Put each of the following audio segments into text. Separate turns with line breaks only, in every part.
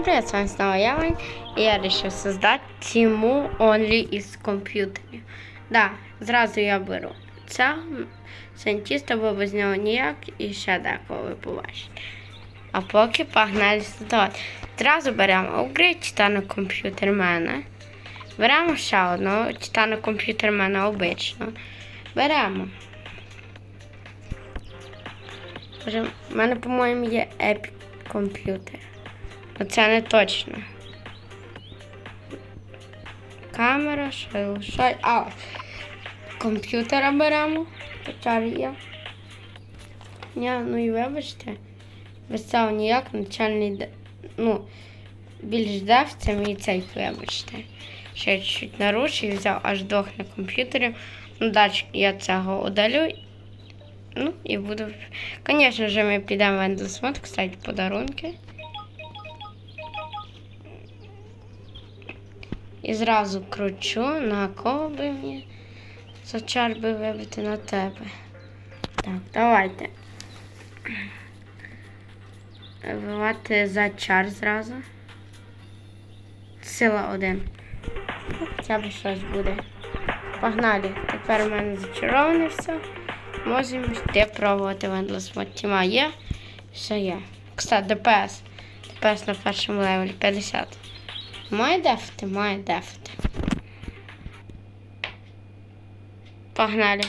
Всем привет, с вами снова я, Вань, и я решил создать тему Only из комп'ютерів. Да, зразу я беру це, сантіста, бо без нього ніяк, і ще декого ви побачите. А поки погнали создавати. Зразу беремо upgrade титану комп'ютермена. Беремо ще одного титану комп'ютермена обичного. Беремо. У мене, по-моєму, є Epic комп'ютер. Оце не точно. Камера, шай. А, комп'ютера беремо. Хоча є. Ні, ну і вибачте. Без ніяк начальний де- ну, більш дев, це мій цей, вибачте. Ще чуть-чуть нарушив, взяв аж двох на комп'ютері. Ну, далі я цього удалю. Ну, і буду. Звісно ж, ми підемо в Mode, кстати, подарунки. І зразу кручу, на кого би мені за чар би вибити на тебе. Так, давайте. Вбивати за чар зразу. Сила один. Хоча б щось буде. Погнали. Тепер у мене зачароване все. Можемо йти пробувати в Endless Тіма є. Все є. Кстати, ДПС. ДПС на першому левелі 50. Має дефти, має дефти. Погнали.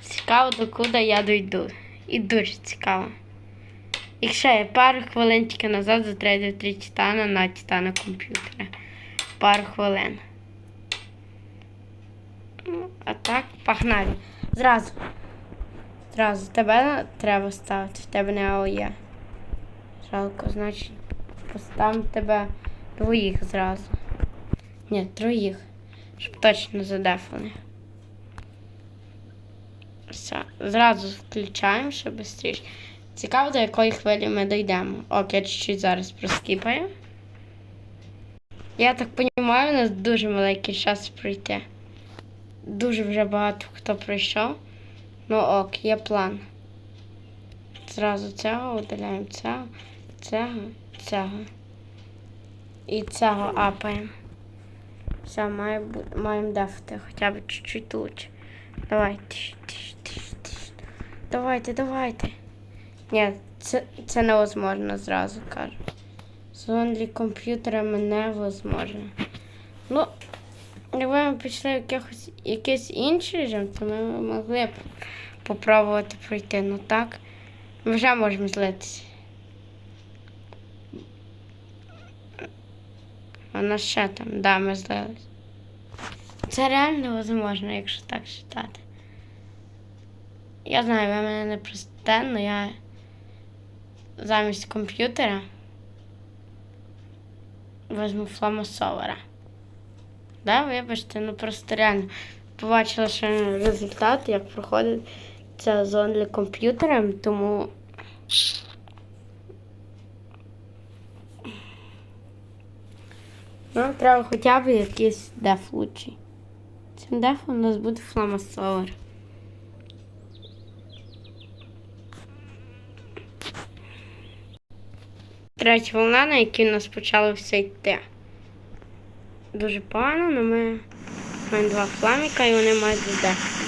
Цікаво, докуди я дойду. І дуже цікаво. Якщо я пару хвилин тільки назад затрейдив три титана на титана комп'ютера. Пару хвилин. Ну, А так, погнали. Зразу. Зразу. Тебе треба ставити, в тебе не АОЄ. Жалко, значить, поставимо тебе двоїх зразу. Ні, троїх. Щоб точно задефали. Все. Зразу включаємо, щоб швидше. Цікаво, до якої хвилі ми дійдемо. Ок, я чуть-чуть зараз проскіпаю. Я так розумію, у нас дуже маленький час пройти. Дуже вже багато хто пройшов. Ну ок, є план. Зразу цього видаляємо цього, цього, цього. І цього апаємо. Все, має маємо дефти хоча б чуть-чуть лучше. Давайте. Давайте, давайте. Ні, це, це невозможно зразу кажу. З онлі комп'ютерами невозможно. Ну, якби ми пішли якихось, якийсь інший режим, то ми могли б попробувати пройти. Ну так, ми вже можемо злитися. Вона ще там, да, ми злились. Це реально возможно, якщо так вважати. Я знаю, ви мене не простите, але я замість комп'ютера візьму фламосовера. Да, вибачте, ну просто реально побачила ще результат, як проходить ця зона для комп'ютера, тому нам треба хоча б якийсь деф лучший. Цим дефом у нас буде фламосовер. Третя волна, на якій у нас почало все йти. Дуже погано, але ми маємо два фламіка і вони мають здехти.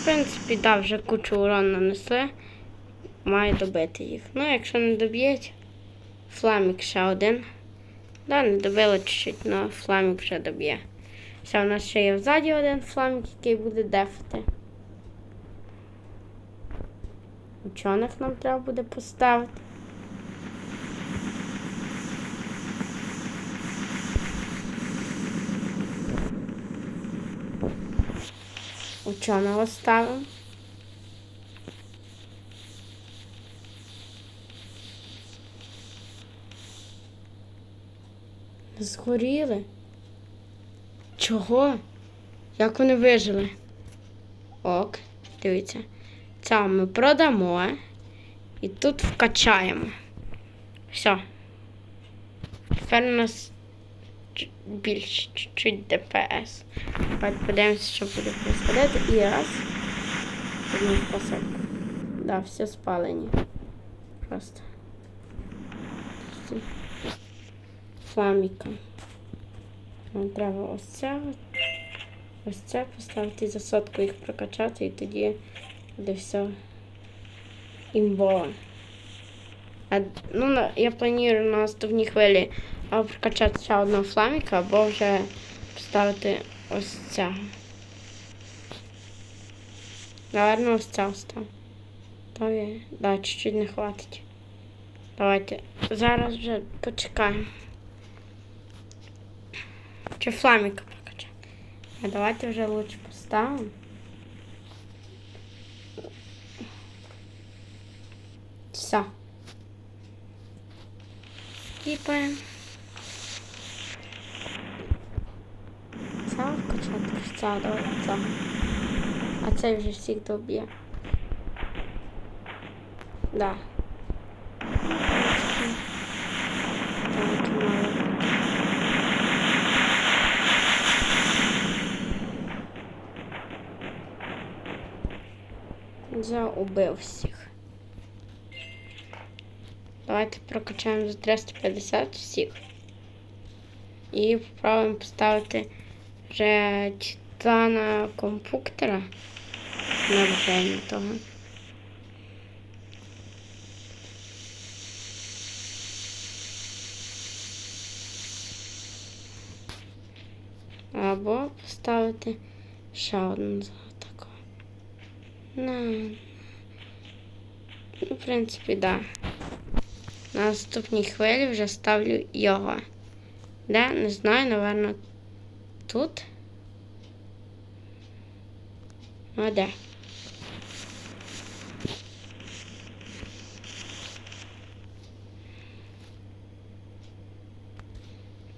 В принципі, да, вже кучу урон нанесли. Має добити їх. Ну, якщо не доб'ють, фламік ще один. Да, не добили чуть-чуть, але фламік вже доб'є. Все, у нас ще є взаді один фламік, який буде дефати. Учених нам треба буде поставити. Ученого ставимо. Згоріли. Чого? Як вони вижили? Ок, дивіться. Це ми продамо і тут вкачаємо. Все. Тепер у нас більше чуть-чуть ДПС. Давайте подивимося, що буде происходити. І раз. Одну посадку. Да, все спалені. Просто. Фламіка. Нам треба ось це. Ось це поставити за сотку їх прокачати і тоді буде все імбово. А, ну, я планую на наступній хвилі або прокачати ще одного фламіка, або вже поставити ось цього. Наверно, ось це став. То є, да, чуть-чуть не хватить. Давайте зараз вже почекаємо. Чи фламіка прокачати? А давайте вже лучше поставимо. Все. Скіпаємо. Це вкачати? Це, давай це. А цей вже всіх доб'є. Да. Так, мало бути. За убив всіх. Давайте прокачаємо за 350 всіх. І попробуємо поставити вже титана компуктора на бажання того. Або поставити ще одну. На. Ну, в принципі, так. Да. На наступній хвилі вже ставлю його. Де? Не знаю, напевно, тут. А де?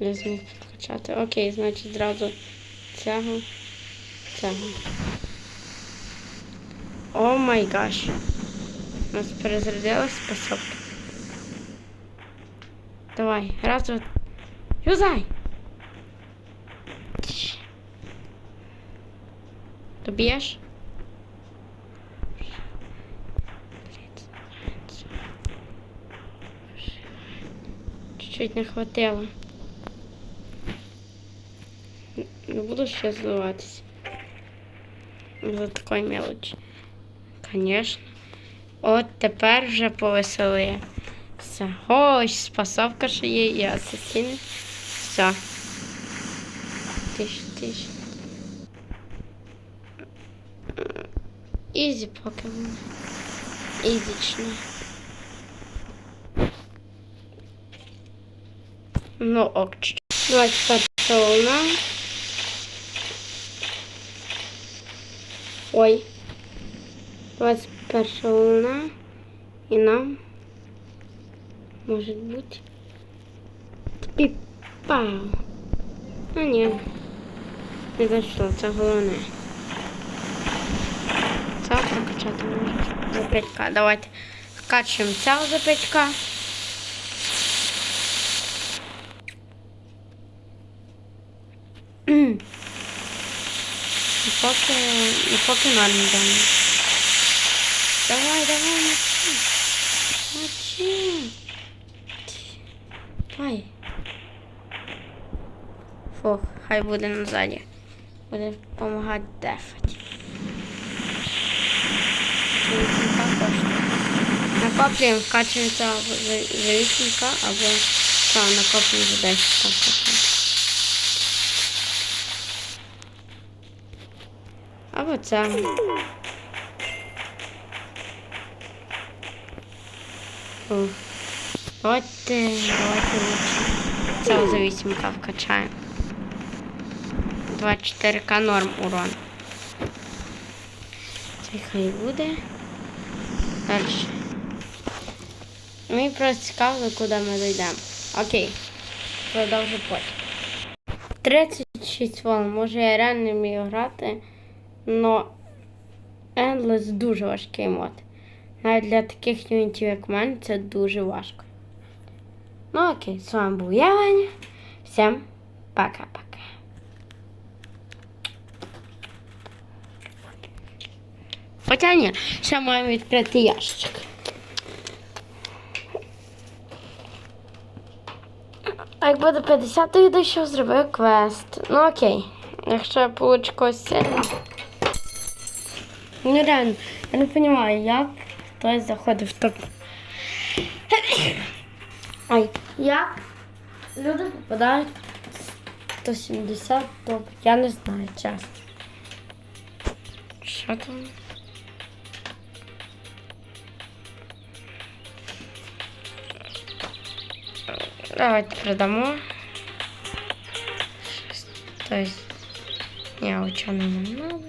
Не зміг підкачати. Окей, значить зразу цього, цього. О май гаш. У нас перезарядилась способка. Давай, раз, два. Юзай! Доб'єш? Чуть-чуть не хватило. Не буду ще зливатися. За такої мелочі. Конечно. От тепер вже повеселіє. Все. Ось спасовка ще є і асасіни. Все. Тиш, тиш. Ізі покемон. Ізічно. Ну ок. 21 луна. Ой. 21 луна. І нам може бути. Піпау. Ну ні. Не зайшло, це головне. Це прокачати можна. За 5к. Давайте вкачуємо цього за 5к. Поки, поки норм йдемо. Давай, давай. Мочи. Давай. Фух, хай буде назаді. Буде допомагати дефати. Накоплюємо, за- завісника або цього накоплюємо за 10 там. Або це. Давайте, давайте лучше. Цього завісімка вкачаємо. 24к норм урон. Це хай буде. Далі. Мені просто цікаво, куди ми дійдемо. Окей. Продовжу потім. 36 волн. Може я реально вмію грати, но Endless дуже важкий мод. Навіть для таких юнітів, як в мене, це дуже важко. Ну окей, з вами був я, Ваня. Всім пока-пока. Хоча ні, ще маємо відкрити ящик. А як буде 50, то йду, що зробив квест. Ну окей. Якщо я получу когось сильно. Ну реально, я не розумію, як хтось заходив топ. Ой, як люди попадають в 170 топ. Я не знаю, чесно. Що там? Давайте продамо. То есть, не, ученый нам надо.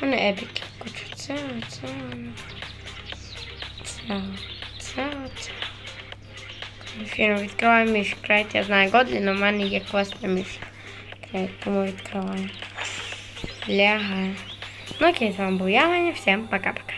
Мене епіки кучу. Це, це, це, це, це. Фірм, відкриваємо між крайт. Я знаю Годлі, але в мене є квест на між крайт, тому відкриваємо. Лягає. Ну окей, з вами був я, Ваня. Всім пока-пока.